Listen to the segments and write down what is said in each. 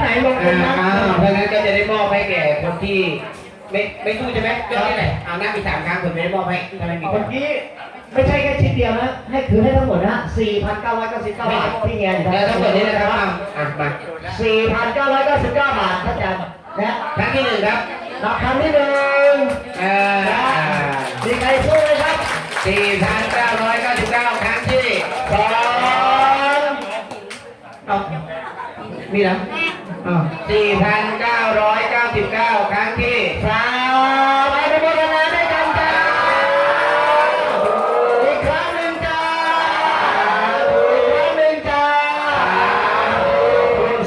ที่ไหนลงตรอ่างนั้นอ้าวถ้างั้นก็จะได้มอบให้แก่คนที่ ไม่ไม่สู้ใช่ไหมยกที่ไหนเอาหน้ามีสามครั้งผมจะได้มอบให้ถ้าไม่มีเมื่อกี้ไม่ใช่แค่ชิ้นเดียวนะ ให้ถือให้ทั้งหมดนะ4,999 บาทที่เงียนแล้วทั้งหมดนี้นะครับอะอะมา4,999 บาทท่านอาจารย์นะครั้งที่หนึ่งครับนับครั้งที่หนึ่งเอ่อมีใครสู้ไหมครับสี่พันเก้าร้อยเก้าสิบเก้าครั้งที่สองเอามีนะ สี่พันเก้าร้อยเก้าสิบเก้าครั้งที่สามอนุโมทนาด้วยกันจ้าอีกครั้งหนึ่งจ้าอีกครั้งหนึ่งจ้า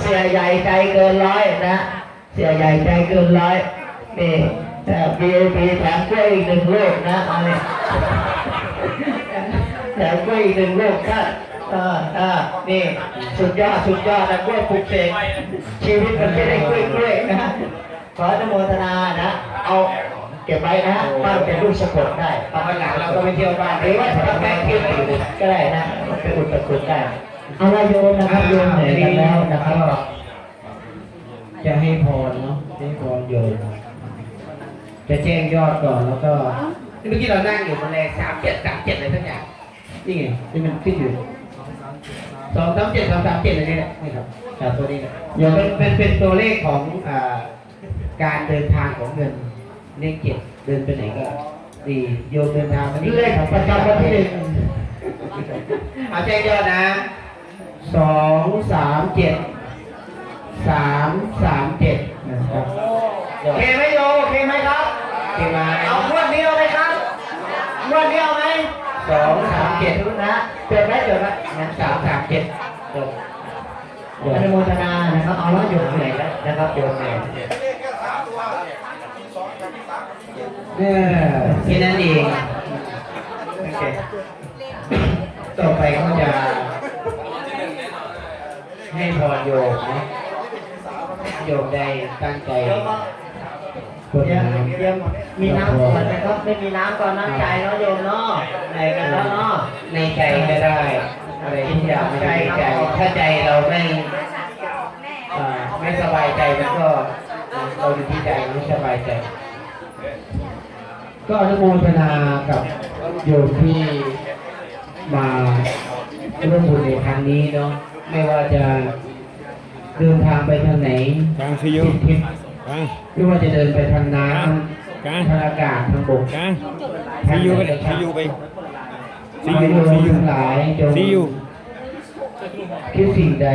เสียใหญ่ใจเกินร้อยนะ เสียใหญ่ใจเกินร้อยนี่แต่มีมีแถมกล้วยอีกหนึ่งลูกนะอันนี้แถมกล้วยอีกหนึ่งลูกก็ เออเออนี่ สุดยอด สุดยอดนะกล้วยปลุกเสกชีวิตมันไม่ได้กล้วยกล้วยนะขออนุโมทนานะ เอาเก็บไว้นะบ้านเป็นลูกสะกดได้ตอนหลังเราก็ไปเที่ยวบ้านหหรืรืออว่าว่าถ้าถ้าแม่แม่คิคิดดก็ได้นะไปอุดตะกรุดได้เอาละโยมนะครับโยมเหนื่อยกันแล้วนะครับจะให้พรเนาะให้พรโยมจะแจ้งยอดก่อนแล้วก็เมื่อกี้เรานั่งอยู่บนแรงสามเจ็ดสามเจ็ดอะไรทั้งอย่างนี่ไงที่มันขึ้นอยู่ สองสามเจ็ดสองสามเจ็ดอะไรนี่แหละนี่ครับจากตัวนี้แหละเป็นเป็นเป็นตัวเลขของอ่าการเดินทางของเงินเลขเจ็ดเดินไปไหนก็ดีโยมเดินทางมานี่เลขของประจำวันที่หนึ่งเอาแจ้งยอดนะสองสามเจ็ดสามสามเจ็ดนะครับโอเคไหมโยโอเคไหมครับเกี่มาเอางวดนี้เอาไหมครับงวดนี้เอาไหม สองสามเจ็ดนะเกิดไหมเกิดไหมนะสามสามเจ็ดจบอนุโมทนานะครับเอาละโยมเหนแล้วนะครับโยมเหนื่ยเนี่ยแค่นั้นเองโอเคต่อไปก็จะให้พรโยมนะโยมได้ตั้งใจ เดี๋ยวเดี๋ยวเดี๋ยวมีน้ำก่อนนะครับไม่มีน้ำก่อนน้ำใจเนาะโยมเนาะไหนกันแล้วเนาะในใจก็ได้อะไรที่อยากไม่ได้ในใจ ถ้าใจเราไม่ไม่สบายใจมันก็เราอยู่ที่ใจไม่สบายใจ ก็อนุโมทนากับโยมที่มาร่วมบุญในครั้งนี้เนาะไม่ว่าจะเดินทางไปทางไหนกลางซียูทิศ ไม่ว่าจะเดินไปทางน้กลางำทางอากาศทางบกกลางซียูไปเลยซียูไปซีขอให้ยูโยมซียูทั้งหลายจงซียูคิดสิ่งใด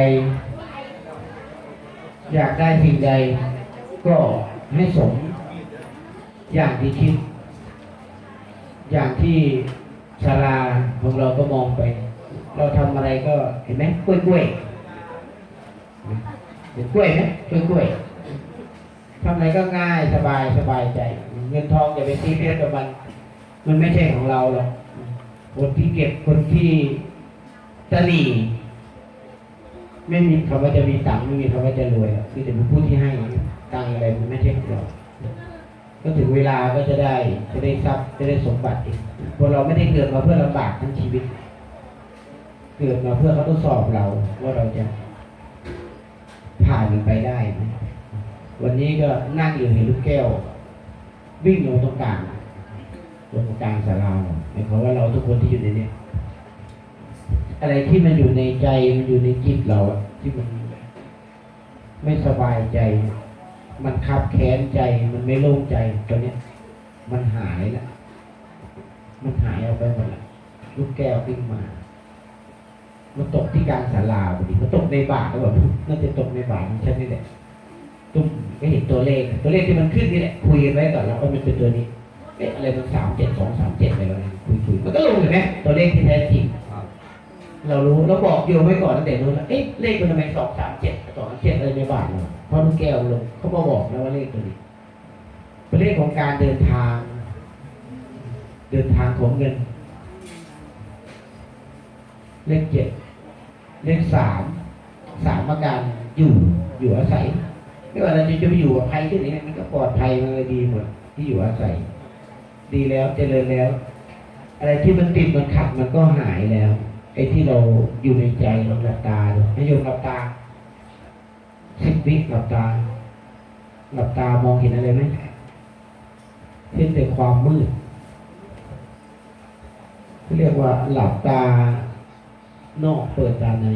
อยากได้สิ่งใด ก็ให้สม อย่างที่คิด อย่างที่ศาลาของเราก็มองไป เราทำอะไรก็เห็นไหมกล้วยกล้วยๆเห็นกล้วยไหมกล้วยกล้วยๆ ทำอะไรก็ง่ายสบายสบายใจ เงินทองอย่าไปซีเรียสกับมัน มันไม่ใช่ของเราหรอกคนที่เก็บคนที่ตนีไม่มีคำว่าจะมีตังค์ไม่มีคำว่าจะรวยหรอกคือแต่เป็นผู้ที่ให้ตังค์อะไรมันไม่ใช่ของเราก็ถึงเวลาก็จะได้จะได้ทรัพย์จะได้สมบัติอีกเพราะเราไม่ได้เกิดมาเพื่อลำบากทั้งชีวิต เกิดมาเพื่อเขาทดสอบเราว่าเราจะผ่านมันไปได้ไหม วันนี้ก็นั่งอยู่เห็นลูกแก้ว วิ่งลงตรงกลางตรงกลางศาลาหมายความว่าเราทุกคนที่อยู่ในนี้อะไรที่มันอยู่ในใจมันอยู่ในจิตเราที่มันไม่สบายใจ มันคับแค้นใจมันไม่โล่งใจตัวเนี้ย มันหายแล้วมันหายออกไปหมดละลูกแก้ววิ่งมา มันตกที่กลางศาลาพอดีมันตกในบาทก็แบบน่าจะตกในบาทของฉันนี่แหละตุ้ม ก็เห็นตัวเลข ตัวเลขที่มันขึ้นนี่แหละคุยกันไว้ก่อนแล้วว่ามันเป็นตัวนี้เอ๊ะอะไรมันสามเจ็ดสองสามเจ็ดอะไรวะเนี่ยคุยคุยมันก็ลงเห็นไหมตัวเลขที่แท้จริงเรารู้เราบอกโยมไว้ก่อนตั้งแต่นู้นแล้วเอ๊ะเลขมันทำไมสองสามเจ็ดสองสามเจ็ดอะไรในบาทเราเพราะลูกแก้วลงเขามาบอกแล้วว่าเลขตัวนี้เป็นเลขของการเดินทาง เดินทางของเงิน เลขเจ็ดเลขสามสามอาการอยู่อยู่อาศัย ไม่ว่าเราจะไปอยู่กับใครที่ไหนมันก็ปลอดภัยมันเลยดีหมดที่อยู่อาศัย ดีแล้วเจริญแล้ว อะไรที่มันติดมันขัดมันก็หายแล้ว ไอ้ที่เราอยู่ในใจเราหลับตาดูให้โยมหลับตาสิบวิหลับตาหลับตามองเห็นอะไรไหมเห็นแต่ความมืดเรียกว่าหลับตานอกเปิดตาใน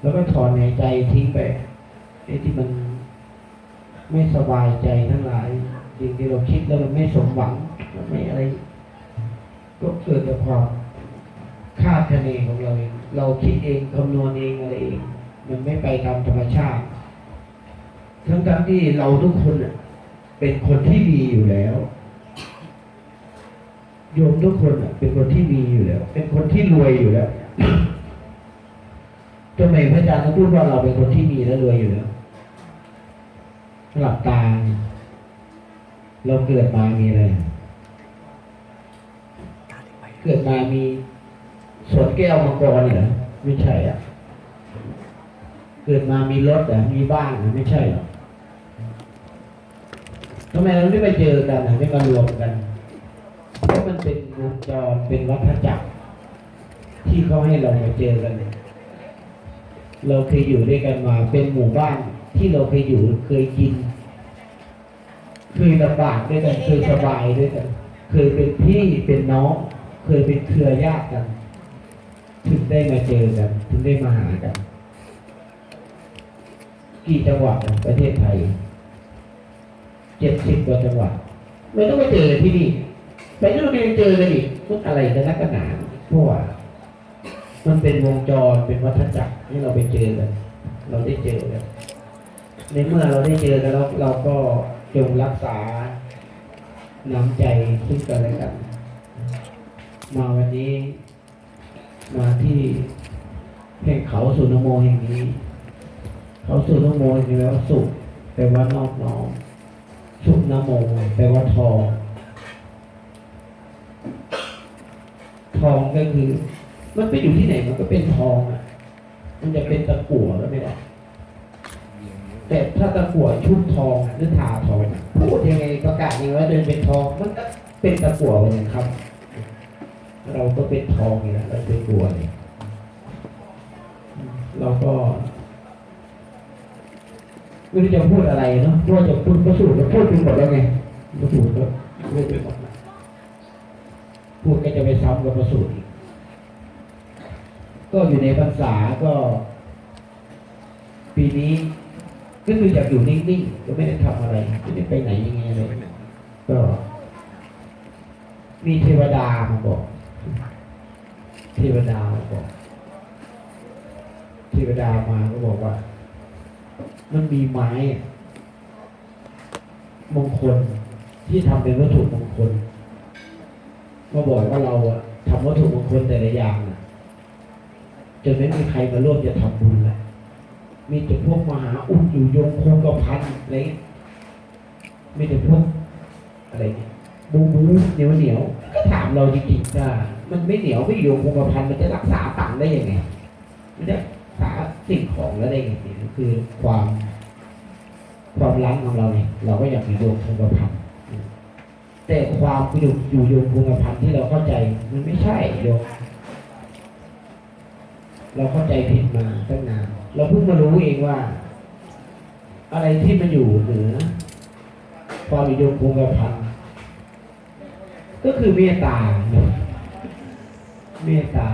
แล้วก็ถอนหายใจทิ้งไป อ้ที่มันไม่สบายใจทั้งหลายสิ่งที่เราคิดแล้วมันไม่สมหวังมันไม่อะไร ก็เกิดจากความคาดคะเนของเราเอง เราคิดเองคำนวณเองอะไรเอง มันไม่ไปตามธรรมชาติ ทั้งทั้งๆที่เราทุกคนเป็นคนที่มีอยู่แล้วโยมทุกคนเป็นคนที่มีอยู่แล้ว เป็นคนที่รวยอยู่แล้วทำไมพระอาจารย์ต้องพูดว่าเราเป็นคนที่มีและรวยอยู่แล้ว หลับตาเนี่ยเราเกิดมามีอะไรเกิดมามีสวนแก้วมังกรเหรอไม่ใช่อะ เกิดมามีรถเหรอมีบ้านเหรอไม่ใช่หรอกทำไมเราไม่ไปเจอกันอะไม่มารวมกันเพราะมันเป็นวงจรเป็นวัฏจักร ที่เขาให้เรามาเจอกันเนี่ยเราเคยอยู่ด้วยกันมาเป็นหมู่บ้าน ที่เราเคยอยู่เคยกิน เคยลำบากด้วยกันเคยสบายด้วยกัน เคยเป็นพี่เป็นน้อง เคยเป็นเครือญาติกัน ถึงได้มาเจอกัน ถึงได้มาหากัน กี่จังหวัดประเทศไทยเจ็ดสิบกว่าจังหวัดไม่ต้องไปเจอที่นี่ไปนู่นไปเจอกันอีกมันอะไรกันนักหนาเพราะว่ามันเป็นวงจรเป็นวัฏจักรให้เราไปเจอกันเราได้เจอกัน ในเมื่อเราได้เจอกันแล้วเราก็จงรักษาน้ำใจซึ่งกันและกัน มาวันนี้ มาที่แห่งเขาสุนโมแห่งนี้ เขาสุนโมแห่งนี้แปลว่าสุขแปลว่านอบน้อมสุนโมแปลว่าทอง ทองก็คือ มันไปอยู่ที่ไหนมันก็เป็นทองอะ มันจะเป็นตะกั่วก็ไม่ได้ แต่ถ้าตะกั่วชุบทองหรือทาทองพูดยังไงประกาศยังไงว่าเดินเป็นทองมันก็เป็นตะกั่วเหมือนครับ เราก็เป็นทองนี่แหละเราเป็นกัวนี่เราก็ไม่รู้จะพูดอะไรเนาะเพราะว่าจะพูดก็สูตรก็พูดไปหมดแล้วไงก็สูตรก็พูดไปหมดแล้วพูดก็จะไปซ้ำกับประสูตรอีกก็อยู่ในพรรษาก็ ปีนี้ ก็คืออยากอยู่นิ่งๆก็ไม่ได้ทำอะไรไม่ได้ไปไหนยังไงเลยก็มีเทวดามาบอก เทวดามาบอก เทวดามาก็บอกว่า มันมีไม้อะมงคลที่ทำเป็นวัตถุมงคลมาบอกว่าเราอะทำวัตถุมงคลแต่ละอย่างอะจนไม่มีใครมาร่วมจะทำบุญแล้ว มีแต่พวกมหาอุดอยู่ยงคงกระพันอะไรเงี้ยมีแต่พวกอะไรเนี่ยบูบูเหนียวเหนียวก็ถามเราจริงๆว่ามันไม่เหนียวไม่โยงคงกระพันมันจะรักษาตังได้ยังไงมันจะรักษาสิ่งของแล้วได้ยังไงนี่คือความความรักของเราเนี่ยเราก็อยากอยู่โยงคงกระพันแต่ความอยู่อยู่โยงคงกระพันที่เราเข้าใจมันไม่ใช่โยมเราเข้าใจผิดมาตั้งนาน เราเพิ่งมารู้เองว่า อะไรที่มันอยู่เหนือความอิโยงคงกระพันก็คือเมตตาเมตตา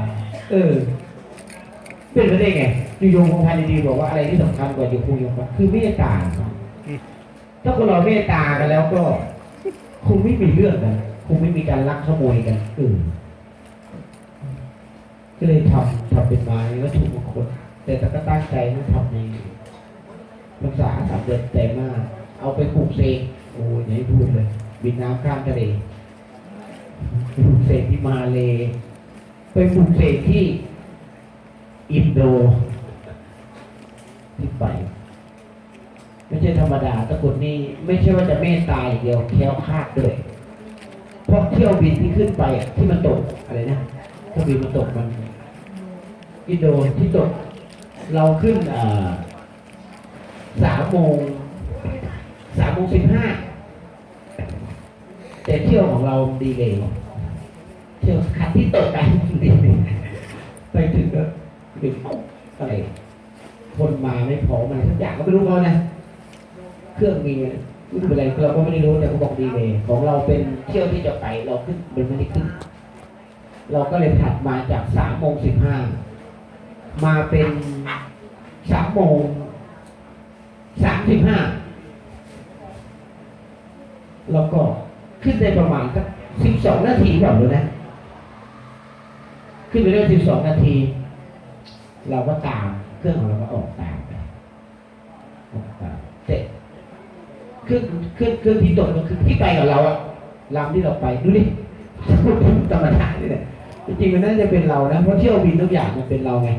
เออ เป็นไปได้ไงอยู่ยงคงพันดีบอกว่าอะไรที่สำคัญกว่าอยู่คงยงพันคือเมตตาถ้าคนเราเมตตากันแล้วก็คงไม่มีเรื่องกันคงไม่มีการลักขโมยกันเออก็เลยทำทำเป็นไม้วัตถุมงคล แต่ถ้าก็ตั้งใจนะทำในภาษาสามเดือนใจมาก เอาไปปลูกเสกโอ้ยอย่าให้พูดเลย บินน้ำข้ามทะเลปลูกเสกที่มาเลไปปลูกเสกที่อินโดที่ไปไม่ใช่ธรรมดาตะกุดนี่ไม่ใช่ว่าจะเมตตาอย่างเดียวแคล้วคลาดด้วยเพราะเที่ยวบินที่ขึ้นไปที่มันตกอะไรนะเครื่องบินมันตกมันอินโดที่ตก เราขึ้นสามโมงสามโมงสิบห้าแต่เที่ยวของเราดีเลยเที่ยวคันที่ตกกันดีไปถึงก็ดึกเอ้าอะไรคนมาไม่พอมันทุกอย่างก็ไม่รู้เขานะ เครื่องมีไม่เป็นไรเราก็ไม่ได้รู้แต่เขาบอกดีเลยของเราเป็นเที่ยวที่จะไปเราขึ้นมันไม่ได้ขึ้น เราก็เลยถัดมาจากสามโมงสิบห้า มาเป็นสามโมงสามสิบห้าแล้วก็ขึ้นได้ประมาณสักสิบสองนาทีก่อนเลยนะ ขึ้นไปได้สิบสองนาที เราก็ตามเครื่องของเราก็ออกตามไปออกตามเสร็จเครื่องเครื่องเครื่องที่ตกก็คือที่ไปกับเราอะลำที่เราไปดูดิธรรมดาเลยเนี่ยจริงๆมันน่าจะเป็นเรานะเพราะเที่ยวบินทุกอย่างมันเป็นเราไง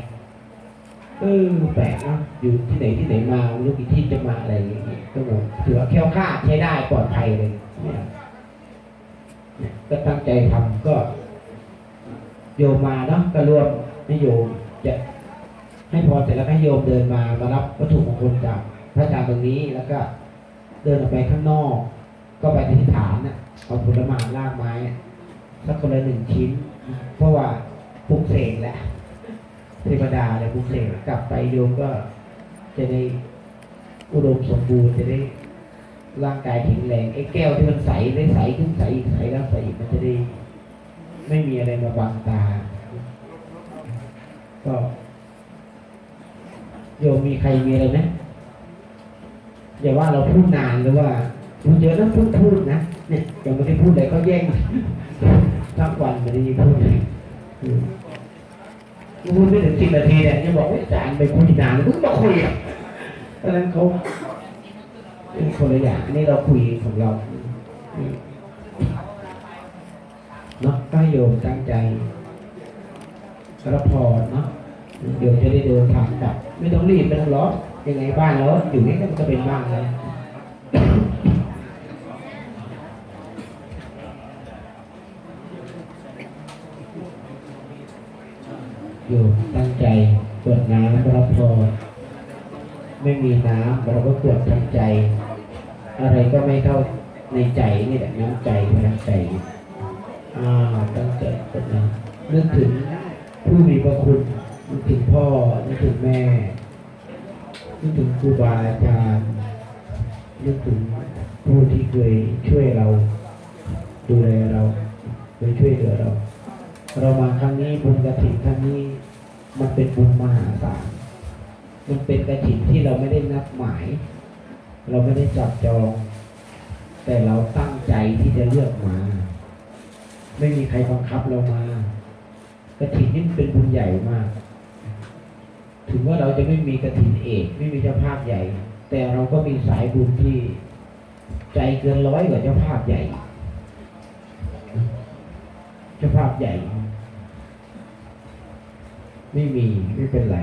เออแปลกเนาะอยู่ที่ไหนที่ไหนมาไม่รู้กี่ที่จะมาอะไรอย่างเงี้ยก็แบบถือว่าแคล้วคลาดใช้ได้ปลอดภัยเลยเนี่ยก็ตั้งใจทำก็โยมมาเนาะก็รวมให้โยมจะให้พรเสร็จแล้วให้โยมเดินมามารับวัตถุมงคลจากพระอาจารย์ตรงนี้แล้วก็ เดินออกไปข้างนอก ก็ไปที่ฐานน่ะเอาผลไม้รากไม้สักคนละหนึ่งชิ้น เพราะว่าปลุกเสกแหละ เทวดาเลยปลุกเสกกลับไปโยมก็จะได้อุดมสมบูรณ์จะได้ร่างกายแข็งแรงไอ้แก้วที่มันใสได้ใสขึ้นใสอีกใสแล้วใสอีกมันจะได้ไม่มีอะไรมาบังตา ก็โยมมีใครมีอะไรไหมอย่าว่าเราพูดนานหรือว่าพูดเยอะนะพูดพูดนะเนี่ยยังไม่ได้พูดเลยก็แย่งทั้งวันไม่ได้ยินพูดเลย พูดไม่ถึงสิบนาทีเนี่ยจะบอกว่าจารย์ไปคุยนานมึงมาคุยอะเพราะฉะนั้นเขาเป็นคนละอย่างนนี้เราคุยของเราเนาะก็โยมตั้งใจรับพรเนาะโยมจะได้เดินทางกลับ ไม่ต้องรีบไม่ต้องร้อนยังไงบ้านเราอยู่นี่ก็เป็นบ้านแล้ว โยมตั้งใจกวดน้ำรับพรไม่มีน้ำเราก็กวดทางใจ อะไรก็ไม่เข้าในใจนี่แหละน้ำใจพลังใจอ่าตั้งใจกดนะนึกถึงผู้มีพระคุณนึกถึงพ่อนึกถึงแม่นึกถึงครูบาอาจารย์นึกถึงผู้ที่เคยช่วยเรา ดูแลเราเคยช่วยเหลือเรา เรามาครั้งนี้บุญกระถิ่นครั้งนี้ มันเป็นบุญมหาศาลมันเป็นกระถิ่นที่เราไม่ได้นัดหมาย เราไม่ได้จับจอง แต่เราตั้งใจที่จะเลือกมา ไม่มีใครบังคับเรามากระถินนี่เป็นบุญใหญ่มาก ถึงว่าเราจะไม่มีกระถินเอกไม่มีเจ้าภาพใหญ่ แต่เราก็มีสายบุญที่ใจเกินร้อยกว่าเจ้าภาพใหญ่ เจ้าภาพใหญ่ ไม่มีไม่เป็นไร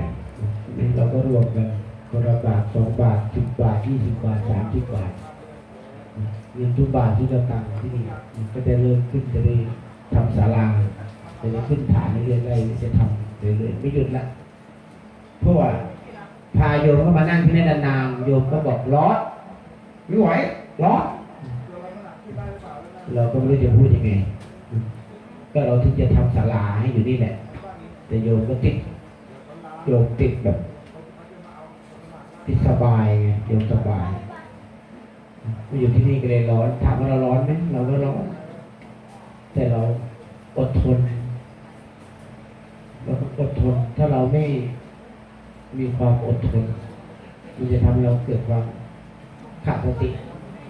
เราก็รวมกันคนละบาทสองบาทสิบบาทยี่สิบบาทสามสิบบาทเงินทุกบาทที่เราตังที่นี่มันก็จะเริ่มขึ้นจะได้ทำศาลาจะได้ขึ้นฐานเรื่อยๆจะทำเรื่อยๆไม่หยุดละเพราะว่าพาโยมเข้ามานั่งที่นี่นานๆโยมก็บอกร้อนไม่ไหวร้อนเราก็ไม่รู้จะพูดยังไงก็เราถึงจะทำศาลาให้อยู่นี่แหละ แต่โยมก็ติดโยมติดแบบติดสบายไงโยมสบายมาอยู่ที่นี่ก็เลยร้อนถามว่าเราร้อนไหมเราก็ร้อน แต่เราอดทนเราองอดทน ถ้าเราไม่มีความอดทน มันจะทำให้เราเกิดความขาดสติ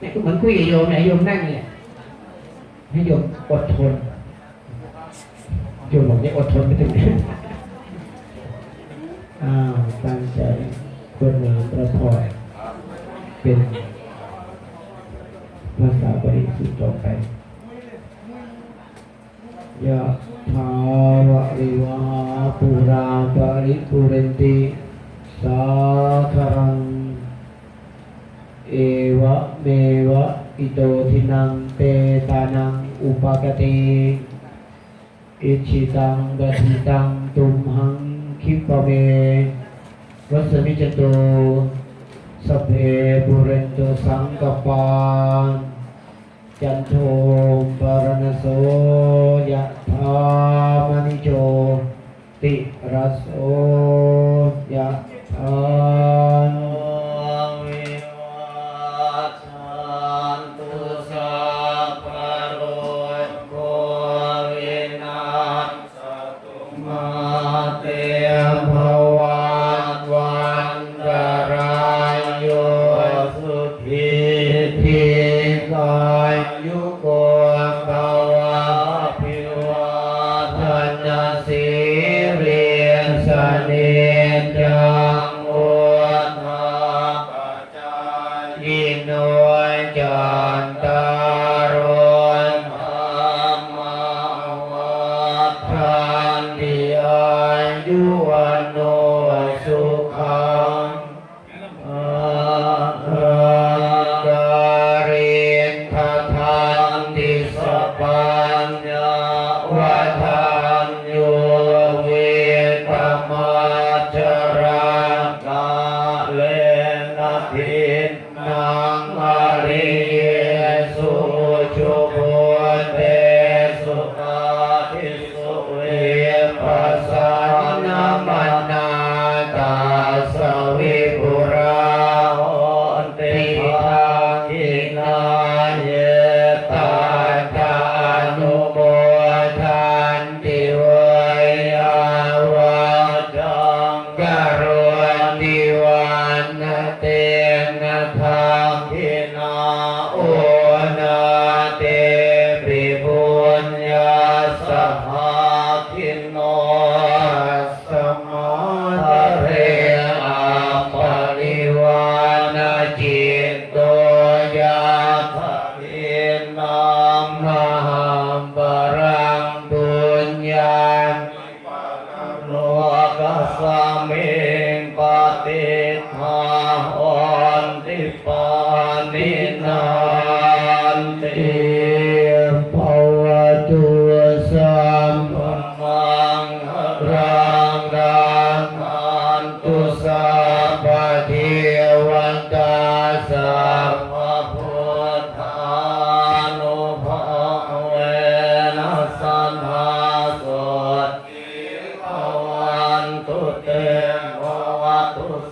เนี่ยก็เหมือนคุยกับโยมเนี่ยโยมนั่งเนี่ยให้โยมอดทน โยมบอกนี่อดทนไปถึงไหนอ้าวตั้งใจกดน้ำประพรเป็นภาษาบริสุทธิ์ต่อไปยะถาวะริวาปุราปริปุเรนติสาคารัง เอวะเมวะอิโตทินังเปตานังอุปกติ อิชิตังปฏิตังตุมหังคิปะเมวัสมิจโตสพเพบุเรนโตสังกปานจันโทปรณโสยะธามณิโชติรสโสยะธา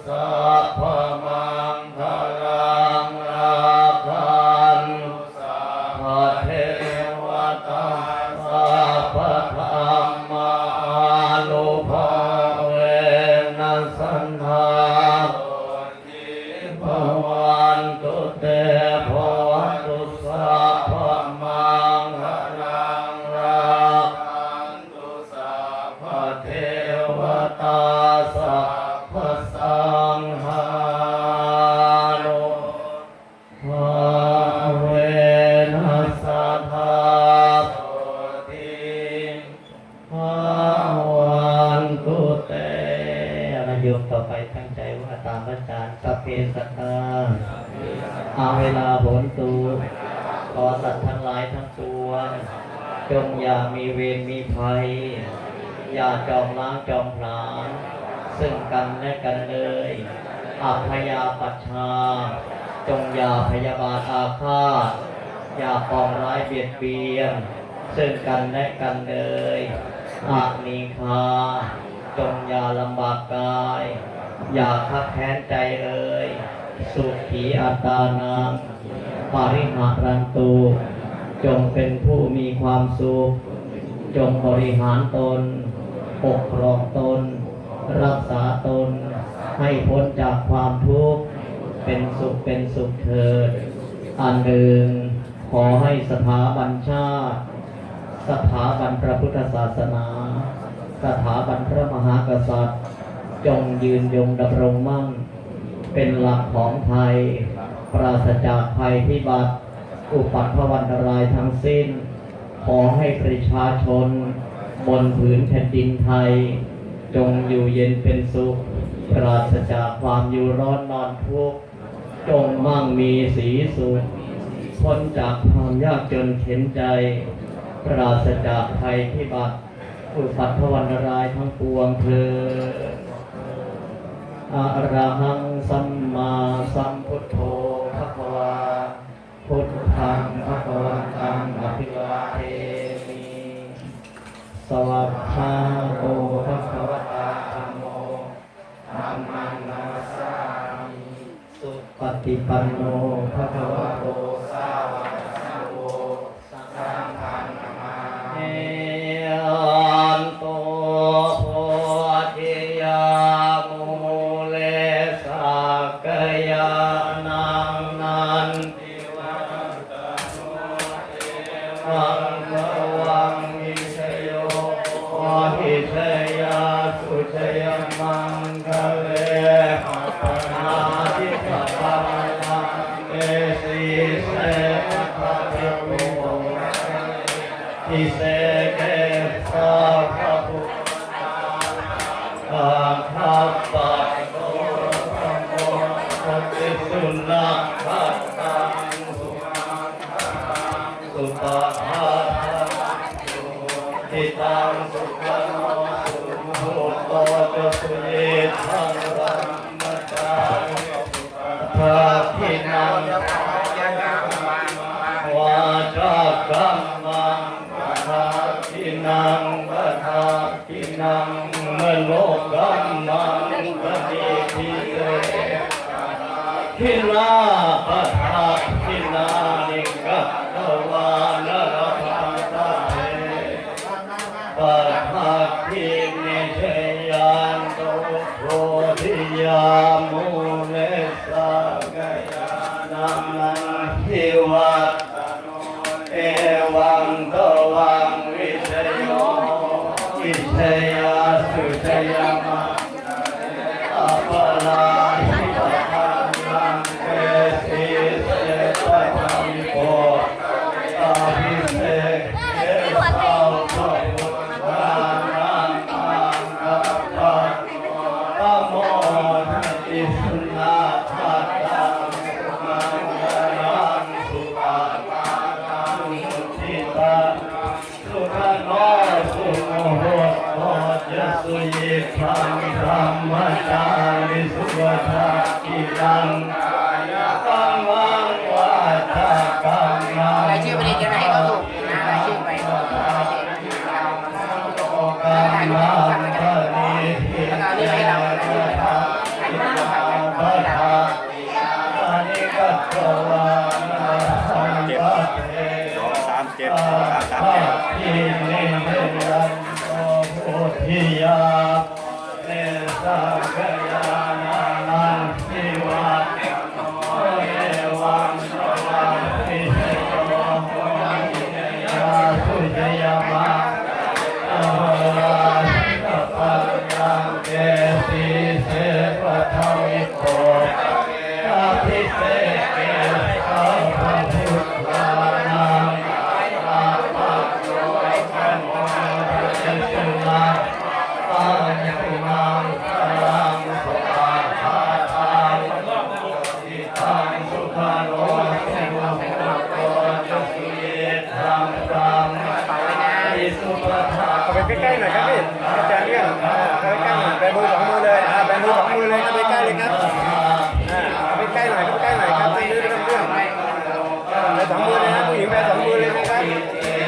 Sapa. จารย์สัพเพสัตตาอาเวลาผลตูขอสัตว์ทั้งหลายทั้งปวงจงอย่ามีเวรมีภัย อย่าจองล้างจองผลาญซึ่งกันและกันเลยอาพยาปัชชา จงอย่าพยาบาทอาฆาต อย่าปองร้ายเบียดเบียน ซึ่งกันและกันเลยอานีคา จงอย่าลำบากกาย อย่าคับแค้นใจเลย สุขีอัตานังปาริหารันตุจงเป็นผู้มีความสุข จงบริหารตน ปกครองตน รักษาตน ให้พ้นจากความทุกข์ เป็นสุขเป็นสุขเถิด อันหนึ่ง ขอให้สถาบันชาติ สถาบันพระพุทธศาสนา สถาบันพระมหากษัตริย์ จงยืนยงดำรงมั่นเป็นหลักของไทย ปราศจากภัยพิบัติ อุปัตถวันตรายทั้งสิ้น ขอให้ประชาชน บนผืนแผ่นดินไทย จงอยู่เย็นเป็นสุข ปราศจากความอยู่ร้อนนอนทุกข์จงมั่งมีสีสุขพ้นจากความยากจนเข็นใจ ปราศจากภัยพิบัติอุปัตถวันตรายทั้งปวงเธอ อะระหังสัมมาสัมพุทโธภะคะวาพุทธังภะคะวันตังอภิวาเทมิสวัสดาโอภะคะวะตาธรรมโมธรรมังนาสสามิสุปฏิปันโนภะคะวะโต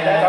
ไปส